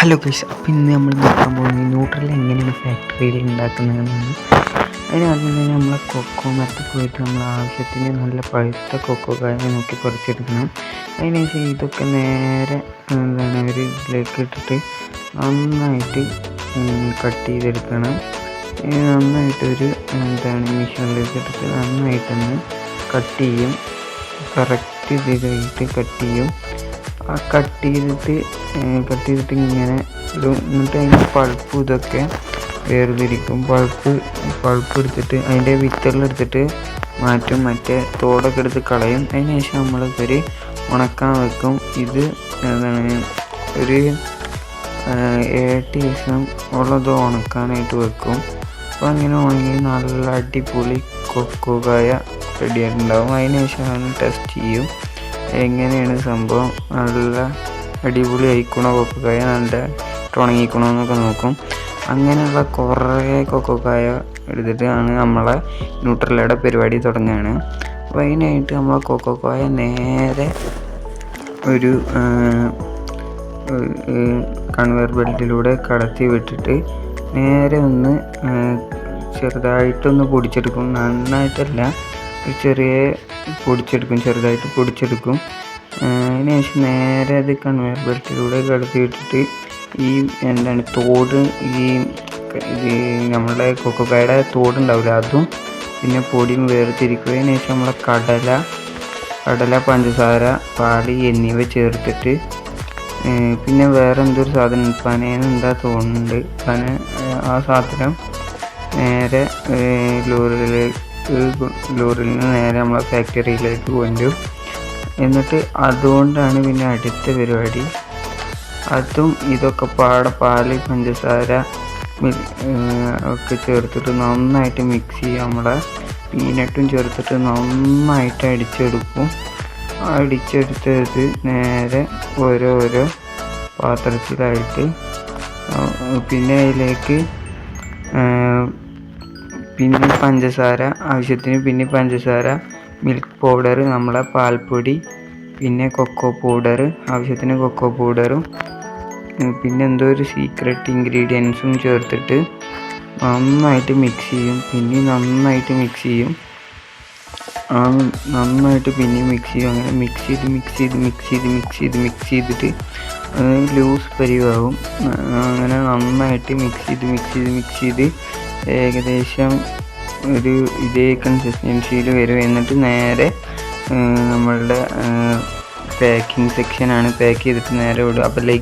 Hello guys അപ്പോൾ ഇന്ന് നമ്മൾ നോക്കാൻ പോകുന്നത് ന്യൂട്രൽ എങ്ങനെയാണ് ഫാക്ടറിയിൽ ഉണ്ടാക്കുന്നതെന്നാണ് അതിന് ആദ്യം തന്നെ നമ്മൾ കൊക്കോ മരത്തിൽ പോയിട്ട് നമ്മൾ ആവശ്യത്തിന് നല്ല പഴുത്ത കൊക്കോ കായ നോക്കി പറിച്ചെടുക്കണം. അതിനുശേഷം ഇതൊക്കെ നേരെ എന്താണ് ഒരു ഇതിലേക്ക് ഇട്ടിട്ട് നന്നായിട്ട് കട്ട് ചെയ്തെടുക്കണം. നന്നായിട്ടൊരു എന്താണ് മെഷീനിലേക്ക് ഇട്ടിട്ട് നന്നായിട്ടൊന്ന് കട്ട് ചെയ്യും. കറക്റ്റ് ഇതിലായിട്ട് കട്ട് ചെയ്യും. ആ കട്ട് ചെയ്തിട്ട് കട്ട് ചെയ്തിട്ട് ഇങ്ങനെ ഇടും എന്നിട്ട് അതിന്റെ പൾപ്പ് ഇതൊക്കെ വേർതിരിക്കും. പൾപ്പ് പൾപ്പ് എടുത്തിട്ട് അതിന്റെ വിത്തെല്ലാം എടുത്തിട്ട് മാറ്റും. മറ്റേ തോടൊക്കെ എടുത്ത് കളയും. അതിന് ശേഷം നമ്മൾ ഇവർ ഉണക്കാൻ വെക്കും. ഇത് എന്താണ് ഒരു ഏട്ട് ദിവസം ഉള്ളത് ഉണക്കാനായിട്ട് വെക്കും. അപ്പോൾ അങ്ങനെ ഉണങ്ങി നല്ല അടിപൊളി കൊക്കുകായ റെഡി ആയിട്ടുണ്ടാവും. അതിന് ശേഷം ടെസ്റ്റ് ചെയ്യും. എങ്ങനെയാണ് സംഭവം? നല്ല അടിപൊളി ആയിക്കണോ കൊക്കക്കായ നല്ല ഉണങ്ങിക്കണോ എന്നൊക്കെ നോക്കും. അങ്ങനെയുള്ള കുറേ കൊക്കക്കായ എടുത്തിട്ടാണ് നമ്മളെ ന്യൂട്രലയുടെ പരിപാടി തുടങ്ങുകയാണ് അപ്പോൾ അതിനായിട്ട് നമ്മൾ കൊക്കക്കായ നേരെ ഒരു കൺവെയർ ബെൽറ്റിലൂടെ കടത്തി വിട്ടിട്ട് നേരെ ഒന്ന് ചെറുതായിട്ടൊന്ന് പൊടിച്ചെടുക്കും. നന്നായിട്ടല്ല ചെറിയ പൊടിച്ചെടുക്കും ചെറുതായിട്ട് പൊടിച്ചെടുക്കും. അതിന് ശേഷം നേരെ അത് കൺവെയർ ബെൽറ്റിലൂടെ കടത്തി വിട്ടിട്ട് ഈ എന്താണ് തോട് ഈ ഇത് നമ്മളുടെ കൊക്കോക്കായുടെ തോടുണ്ടാവില്ല അതും പിന്നെ പൊടിയും വേർതിരിക്കുകയും ശേഷം നമ്മളെ കടല കടല പഞ്ചസാര പാടി എന്നിവ ചേർത്തിട്ട് പിന്നെ വേറെ എന്തൊരു സാധനം? പനേന്ന് എന്താ തോന്നുന്നുണ്ട്? പന ആ സാധനം നേരെ ലോറിയിലേക്ക് ലോറിയിൽ നിന്ന് നേരെ നമ്മളെ ഫാക്ടറിയിലേക്ക് കൊണ്ടുവരും. എന്നിട്ട് അതുകൊണ്ടാണ് പിന്നെ അടുത്ത പരിപാടി. അതും ഇതൊക്കെ പാടെ പാൽ പഞ്ചസാര ഒക്കെ ചേർത്തിട്ട് നന്നായിട്ട് മിക്സ് ചെയ്യും നമ്മളെ. പീനട്ടും ചേർത്തിട്ട് നന്നായിട്ട് അടിച്ചെടുക്കും. അടിച്ചെടുത്തത് നേരെ ഓരോരോ പാത്രത്തിലായിട്ട്. പിന്നെ അതിലേക്ക് പിന്നെ പഞ്ചസാര ആവശ്യത്തിന് പിന്നെ പഞ്ചസാര മിൽക്ക് പൗഡർ നമ്മളെ പാൽപ്പൊടി പിന്നെ കൊക്കോ പൗഡർ ആവശ്യത്തിന് കൊക്കോ പൗഡറും പിന്നെ എന്തോ ഒരു സീക്രട്ട് ഇൻഗ്രീഡിയൻസും ചേർത്തിട്ട് നന്നായിട്ട് മിക്സ് ചെയ്യും. പിന്നെ നന്നായിട്ട് മിക്സ് ചെയ്യും. ആ നന്നായിട്ട് പിന്നെ മിക്സ് ചെയ്യും. അങ്ങനെ മിക്സ് ചെയ്ത് മിക്സ് ചെയ്ത് മിക്സ് ചെയ്ത് മിക്സ് ചെയ്ത് മിക്സ് ചെയ്തിട്ട് ലൂസ് പരിവാകും. അങ്ങനെ നന്നായിട്ട് മിക്സ് ചെയ്ത് മിക്സ് ചെയ്ത് മിക്സ് ചെയ്ത് ഏകദേശം ഒരു ഇതേ കൺസിസ്റ്റൻസിയിൽ വരും. എന്നിട്ട് നേരെ നമ്മളുടെ പാക്കിംഗ് സെക്ഷനാണ് പാക്ക് ചെയ്തിട്ട് നേരെ വിടും അപ്പോൾ ലൈക്ക്